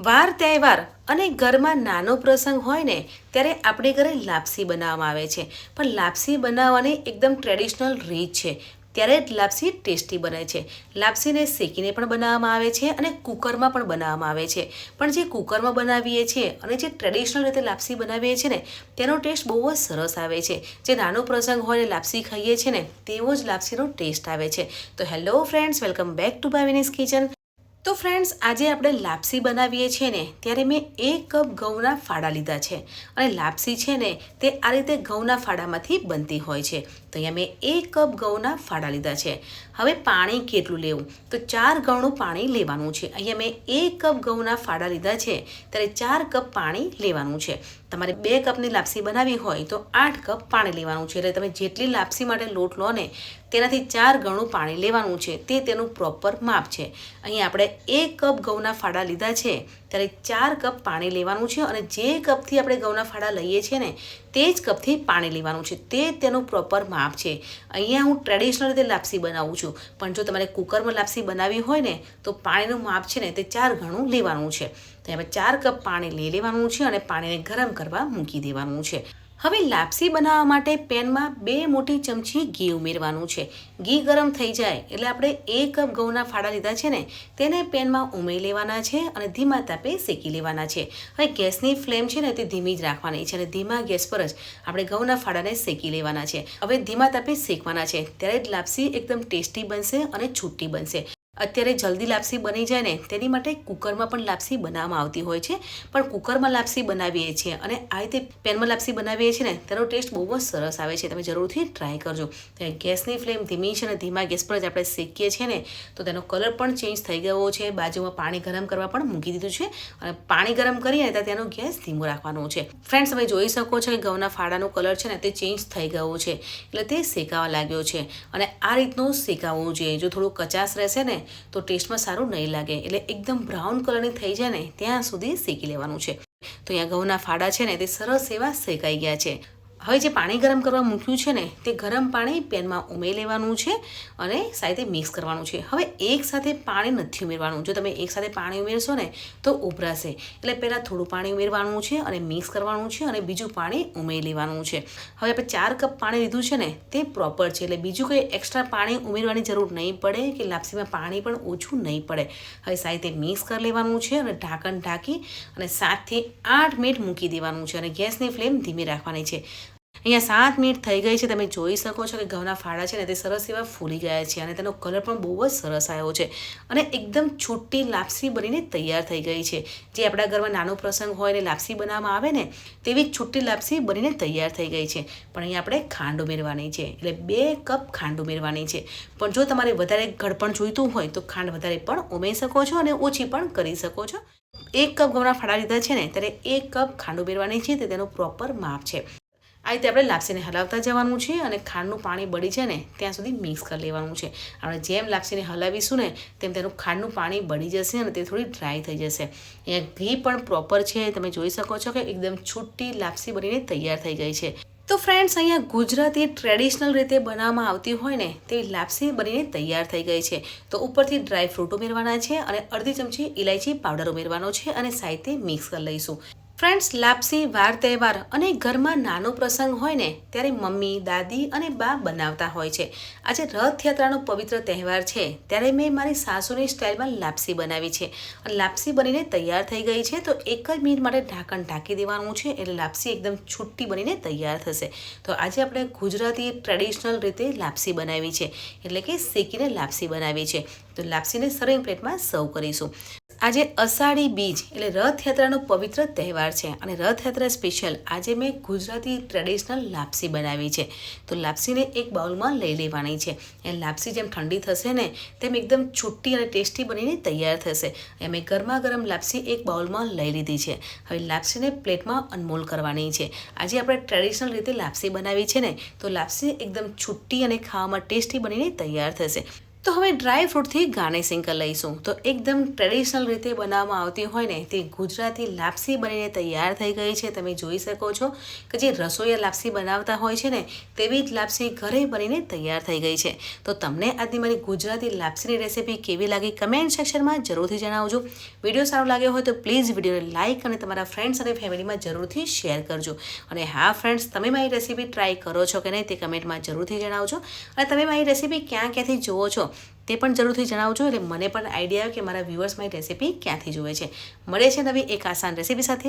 વાર તહેવાર અને ઘરમાં નાનો પ્રસંગ હોય ને, ત્યારે આપણે ઘરે લાપસી બનાવવામાં આવે છે. પણ લાપસી બનાવવાની એકદમ ટ્રેડિશનલ રીત છે. ત્યારે જ લાપસી ટેસ્ટી બને છે. લાપસીને શેકીને પણ બનાવવામાં આવે છે અને કુકરમાં પણ બનાવવામાં આવે છે. પણ જે કુકરમાં બનાવીએ છીએ અને જે ટ્રેડિશનલ રીતે લાપસી બનાવીએ છીએ ને, તેનો ટેસ્ટ બહુ જ સરસ આવે છે. જે નાનો પ્રસંગ હોય ને, લાપસી ખાઈએ છીએ ને, તેવો જ લાપસીનો ટેસ્ટ આવે છે. તો hello friends welcome back to Bhavini's kitchen તો ફ્રેન્ડ્સ આજે આપણે લાપસી બનાવીએ છીએ ને, ત્યારે મેં એક કપ ઘઉંના ફાડા લીધા છે. અને લાપસી છે ને, તે આ રીતે ઘઉંના ફાડામાંથી બનતી હોય છે. તો અહીંયા મેં એક કપ ઘઉંના ફાડા લીધા છે. હવે પાણી કેટલું લેવું? તો ચાર ગણું પાણી લેવાનું છે. અહીંયા મેં એક કપ ઘઉંના ફાડા લીધા છે. ત્યારે ચાર કપ પાણી લેવાનું છે. તમારે બે કપની લાપસી બનાવી હોય તો આઠ કપ પાણી લેવાનું છે. એટલે તમે જેટલી લાપસી માટે લોટ લો ને, તેનાથી ચાર ગણું પાણી લેવાનું છે. તે તેનું પ્રોપર માપ છે. અહીં આપણે એક કપ ઘઉંના ફાડા લીધા છે. ત્યારે ચાર કપ પાણી લેવાનું છે અને જે કપથી આપણે ઘઉંના ફાડા લઈએ છીએ ને, તે જ કપથી પાણી લેવાનું છે. તે તેનું પ્રોપર માપ છે. અહીંયા હું ટ્રેડિશનલ રીતે લાપસી બનાવું છું. પણ જો તમારે કુકરમાં લાપસી બનાવવી હોય ને, તો પાણીનું માપ છે ને, તે ચાર ઘણું લેવાનું છે. તો એમાં ચાર કપ પાણી લઈ લેવાનું છે અને પાણીને ગરમ કરવા મૂકી દેવાનું છે. હવે લાપસી બનાવવા માટે પેનમાં બે મોટી ચમચી ઘી ઉમેરવાનું છે. ઘી ગરમ થઈ જાય એટલે આપણે એક કપ ઘઉંના ફાડા લીધા છે ને, તેને પેનમાં ઉમેરી લેવાના છે અને ધીમા તાપે શેકી લેવાના છે. હવે ગેસની ફ્લેમ છે ને તે ધીમી જ રાખવાની છે અને ધીમા ગેસ પર જ આપણે ઘઉંના ફાડાને શેકી લેવાના છે. હવે ધીમા તાપે શેકવાના છે, ત્યારે જ લાપસી એકદમ ટેસ્ટી બનશે અને છૂટી બનશે. અત્યારે જલ્દી લાપસી બની જાય ને, તેની માટે કુકરમાં પણ લાપસી બનાવવામાં આવતી હોય છે. પણ કુકરમાં લાપસી બનાવીએ છીએ અને આ રીતે પેનમાં લાપસી બનાવીએ છીએ ને, તેનો ટેસ્ટ બહુ જ સરસ આવે છે. તમે જરૂરથી ટ્રાય કરજો. ગેસની ફ્લેમ ધીમી છે અને ધીમા ગેસ પર જ આપણે શેકીએ છીએ ને, તો તેનો કલર પણ ચેન્જ થઈ ગયો છે. બાજુમાં પાણી ગરમ કરવા પણ મૂકી દીધું છે અને પાણી ગરમ કરીએ ને ત્યાં તેનો ગેસ ધીમો રાખવાનો છે. ફ્રેન્ડ્સ તમે જોઈ શકો છો કે ઘઉંના ફાળાનો કલર છે ને, તે ચેન્જ થઈ ગયો છે. એટલે તે શેકાવા લાગ્યો છે. અને આ રીતનું શેકાવવું જોઈએ. જો થોડું કચાશ રહેશે ને તો ટેસ્ટમાં સારું નહીં લાગે. એટલે એકદમ બ્રાઉન કલરની થઈ જાય ને, ત્યાં સુધી શેકી લેવાનું છે. તો અહીંયા ઘઉંના ફાડા છે ને, તે સરસ એવા શેકાઈ ગયા છે. હવે જે પાણી ગરમ કરવા મૂક્યું છે ને, તે ગરમ પાણી પેનમાં ઉમેરી લેવાનું છે અને સાથે મિક્સ કરવાનું છે. હવે એક સાથે પાણી નથી ઉમેરવાનું. જો તમે એક સાથે પાણી ઉમેરશો ને, તો ઉભરાશે. એટલે પહેલાં થોડું પાણી ઉમેરવાનું છે અને મિક્સ કરવાનું છે અને બીજું પાણી ઉમેરી લેવાનું છે. હવે આપણે ચાર કપ પાણી લીધું છે ને, તે પ્રોપર છે. એટલે બીજું કંઈ એક્સ્ટ્રા પાણી ઉમેરવાની જરૂર નહીં પડે કે લાપસીમાં પાણી પણ ઓછું નહીં પડે. હવે સાથે મિક્સ કરી લેવાનું છે અને ઢાંકણ ઢાંકી અને સાતથી આઠ મિનિટ મૂકી દેવાનું છે અને ગેસની ફ્લેમ ધીમી રાખવાની છે. અહીંયા સાત મિનિટ થઈ ગઈ છે. તમે જોઈ શકો છો કે ઘઉંના ફાળા છે ને તે સરસ એવા ફૂલી ગયા છે અને તેનો કલર પણ બહુ જ સરસ આવ્યો છે અને એકદમ છૂટી લાપસી બનીને તૈયાર થઈ ગઈ છે. જે આપણા ઘરમાં નાનો પ્રસંગ હોય ને લાપસી બનાવવામાં આવે ને તેવી છૂટી લાપસી બનીને તૈયાર થઈ ગઈ છે. પણ અહીંયા આપણે ખાંડ ઉમેરવાની છે. એટલે બે કપ ખાંડ ઉમેરવાની છે. પણ જો તમારે વધારે ગળપણ જોઈતું હોય તો ખાંડ વધારે પણ ઉમેરી શકો છો અને ઓછી પણ કરી શકો છો. એક કપ ઘઉંના ફાળા લીધા છે ને ત્યારે એક કપ ખાંડ ઉમેરવાની છે તે તેનું પ્રોપર માપ છે. આ રીતે આપણે લાપસીને હલાવતા જવાનું છે અને ખાંડનું પાણી બળી જાય ને ત્યાં સુધી મિક્સ કરી લેવાનું છે. આપણે જેમ લાપસીને હલાવીશું ને તેમ તેનું ખાંડનું પાણી બળી જશે અને તે થોડી ડ્રાય થઈ જશે. અહીંયા ઘી પણ પ્રોપર છે. તમે જોઈ શકો છો કે એકદમ છૂટી લાપસી બનીને તૈયાર થઈ ગઈ છે. તો ફ્રેન્ડ્સ અહીંયા ગુજરાતી ટ્રેડિશનલ રીતે બનાવવામાં આવતી હોય ને તેવી લાપસી બનીને તૈયાર થઈ ગઈ છે. તો ઉપરથી ડ્રાય ફ્રૂટ ઉમેરવાના છે અને અડધી ચમચી ઇલાયચી પાવડર ઉમેરવાનો છે અને સાથે મિક્સ કરી લઈશું. ફ્રેન્ડ્સ, લાપસી, વાર તહેવાર અને ઘરમાં નાનો પ્રસંગ હોય ને, ત્યારે મમ્મી, દાદી અને બા બનાવતા હોય છે. આજે રથયાત્રાનો પવિત્ર તહેવાર છે. ત્યારે મેં મારી સાસુની સ્ટાઇલમાં લાપસી બનાવી છે. અને લાપસી બનીને તૈયાર થઈ ગઈ છે, તો એક જ મિનિટ માટે ઢાંકણ ઢાંકી દેવાનું છે એટલે લાપસી એકદમ છૂટી બનીને તૈયાર થશે. તો આજે આપણે ગુજરાતી ટ્રેડિશનલ રીતે લાપસી બનાવી છે. એટલે કે શેકીને લાપસી બનાવી છે. તો લાપસીને સર્વિંગ પ્લેટમાં સર્વ કરીશું. આજે અષાઢી બીજ એટલે રથયાત્રાનો પવિત્ર તહેવાર છે અને રથયાત્રા સ્પેશિયલ આજે મેં ગુજરાતી ટ્રેડિશનલ લાપસી બનાવી છે. તો લાપસીને એક બાઉલમાં લઈ લેવાની છે. એ લાપસી જેમ ઠંડી થશે ને તેમ એકદમ છૂટી અને ટેસ્ટી બનીને તૈયાર થશે. એ મેં ગરમા ગરમ લાપસી એક બાઉલમાં લઈ લીધી છે. હવે લાપસીને પ્લેટમાં અનમોલ કરવાની છે. આજે આપણે ટ્રેડિશનલ રીતે લાપસી બનાવી છે ને તો લાપસી એકદમ છૂટી અને ખાવામાં ટેસ્ટી બનીને તૈયાર થશે. તો હવે ડ્રાય ફ્રૂટથી ગાર્નિશિંગ કરી લઈશું. તો એકદમ ટ્રેડિશનલ રીતે બનાવવામાં આવતી હોય ને, તે ગુજરાતી લાપસી બનીને તૈયાર થઈ ગઈ છે. તમે જોઈ શકો છો કે જે રસોઈયા લાપસી બનાવતા હોય છે ને, તેવી જ લાપસી ઘરે બનીને તૈયાર થઈ ગઈ છે. તો તમને આજની મારી ગુજરાતી લાપસીની રેસીપી કેવી લાગી કમેન્ટ સેક્શનમાં જરૂરથી જણાવજો. વીડિયો સારો લાગ્યો હોય તો પ્લીઝ વિડીયોને લાઇક અને તમારા ફ્રેન્ડ્સ અને ફેમિલીમાં જરૂરથી શેર કરજો. અને હા ફ્રેન્ડ્સ તમે મારી રેસીપી ટ્રાય કરો છો કે નહીં તે કમેન્ટમાં જરૂરથી જણાવજો. અને તમે મારી રેસીપી ક્યાં ક્યાંથી જુઓ છો તે પણ જરૂરથી જણાવજો એટલે મને પણ આઈડિયા આવે કે મારા વ્યૂઅર્સ મારી રેસીપી ક્યાંથી જુએ છે. મળે છે નવી એક આસાન રેસીપી સાથે.